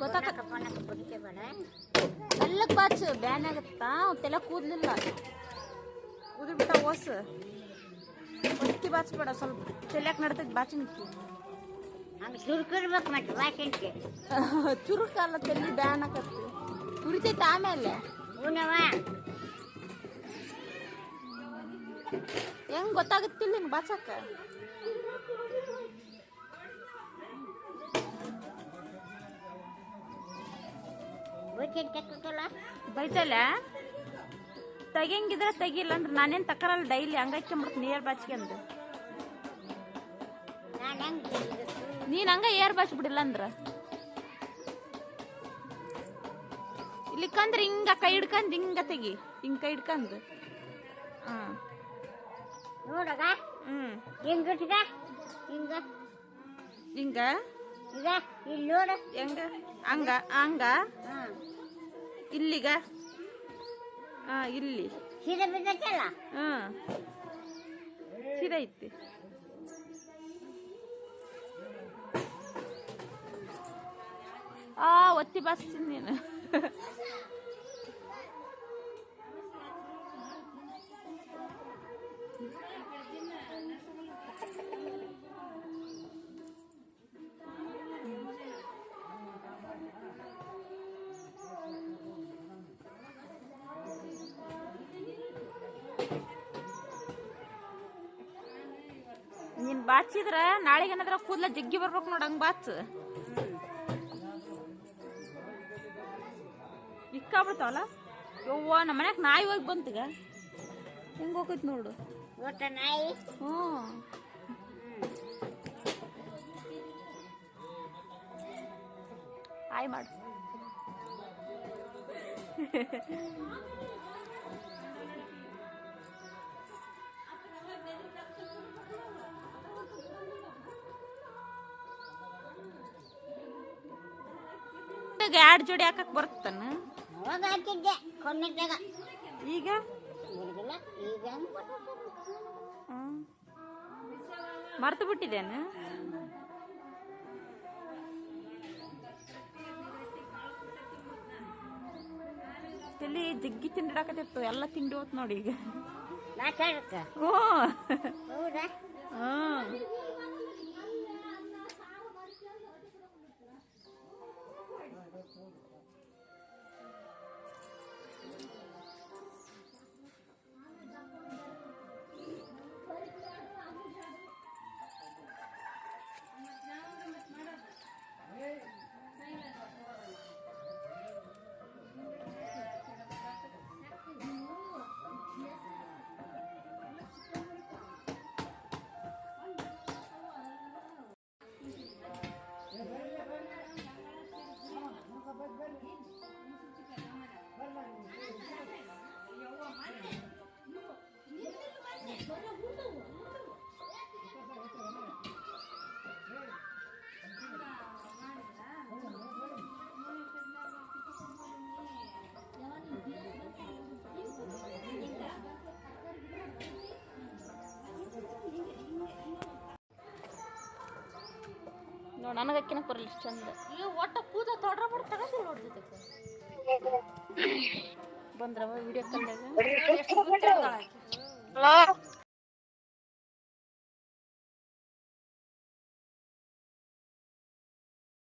ಗೊತ್ತಾಗ ಕಪ್ಪನಕ್ಕೆ ಬಡಿಕೆ ಬೇಡ ಮೆಲ್ಲಗ್ ಬಾಚು ಬ್ಯಾನ್ ಆಗತ್ತಾ ತಲೆ ಕೂದ್ಲಿಲ್ಲ ಕೂದ್ಲು ಬಿಟ್ಟ ಓಸ್ ಒತ್ತಿ ಬಾಚ್ಬೇಡ ಸ್ವಲ್ಪ ತಲೆಯಾಕ ನಡ್ತೈತಿ ಬಾಚಿ ನಿಕ್ಕಿ ಹಂಗೆ ಚುರುಕಿರ್ಬೇಕು ಮತ್ತೆ ವಾಸಂತಿ ಚುರುಕಲ್ಲ ತಲೆ ಬ್ಯಾನ್ ಆಗತ್ತಿ ಉರಿತೈತಿ ಆಮೇಲೆ ಉಣವ ಹೆಂಗ್ ಗೊತ್ತಾಗತ್ತಿಲ್ಲ ನಿನ್ ಬಾಚಕ್ಕ ಬೈತಲ್ಲ ತೆಗಿಯಂಗಿದ್ರೆ ತೆಗಿಲ್ಲ ಅಂದ್ರೆ ನಾನೇನ್ ತಕರಲ್ಲ ಡೈಲಿ ಹಂಗಾಕ್ಕೊಂಬಿಡ್ತೀನಿ ನೀರ್ ಬಾಚ್ಕೊಂಡು ನಾನು ಹೆಂಗೆ ಏರ್ ಬಾಚ್ ಬಿಡಿಲ್ಲ ಅಂದ್ರ? ಇಲ್ಲಿ ಕಂದ್ರ ಹಿಂಗ ಕೈ ಹಿಡ್ಕಂದ್ ಹಿಂಗ ತೆಗಿ ಹಿಂಗ ಕೈ ಹಿಡ್ಕಂದ್. ಹಾಂ. ನೋಡಗ ಹ್ಮ್. ಹಿಂಗ ಹಿಂಗ. ಈಗ ಇಲ್ಲಿ ನೋಡು. ಹೆಂಗ? ಹಂಗ? ಇಲ್ಲಿಗ? ಹಾ ಇಲ್ಲಿ. ಸೀರೆ ಇತ್ತು ಹ್ಮ್ ಸೀದಾ ಐತಿ ಆ ಒತ್ತಿ ಬಾಸ್ತೀನಿ ನೀನು ನೀನ್ ಬಾಚಿದ್ರ ನಾಳೆಗೆ ಏನಾದ್ರ ಕೂದ್ಲ ಜಗ್ಗಿ ಬರ್ಬೇಕು ನೋಡ ಹಂಗ ಬಾಚ್. ಇಕ್ಕಾಬಿಡ್ತಾವಲ್ಲ? ಯವ್ವ ನಮ್ಮ ಮನ್ಯಾಗ ನಾಯಿ ಹೋಗಿ ಬಂತೀಗ. ಹೆಂಗ್ ಹೋಗೈತ್ ನೋಡು. ನಾಯಿ? ಹ್ಞೂ. ಆಯ್ ಮಾಡು. ಎರಡು ಜೋಡಿ ಹಾಕಕ್ ಬರ್ತಾನ ಈಗ? ಮರ್ತು ಬಿಟ್ಟಿದ್ದೇನು? ತಲೆ ಜಗ್ಗಿ ತಿಂಡಿಡಾಕತ್ತಿತ್ತು ಎಲ್ಲ ತಿಂಡಿ ಹೋತ್ ನೋಡಿ ಈಗ. ಹ್ಞೂ ನೋಡಿ ನನಗೆ ಅಕ್ಕಿನಕ್ ಬರಲ್ಲ ಚಂದ. ಈಗ ಒಟ್ಟ ಕೂದ ತೊಡ್ರ ಬಿಡ ತಗೋತಿಲ್ಲ ನೋಡ್ತಿದ್ದೆ ಬಂದ್ರವ ವಿಡಿಯೋ ಕಾಲ್ದಾಗ ಹಲೋ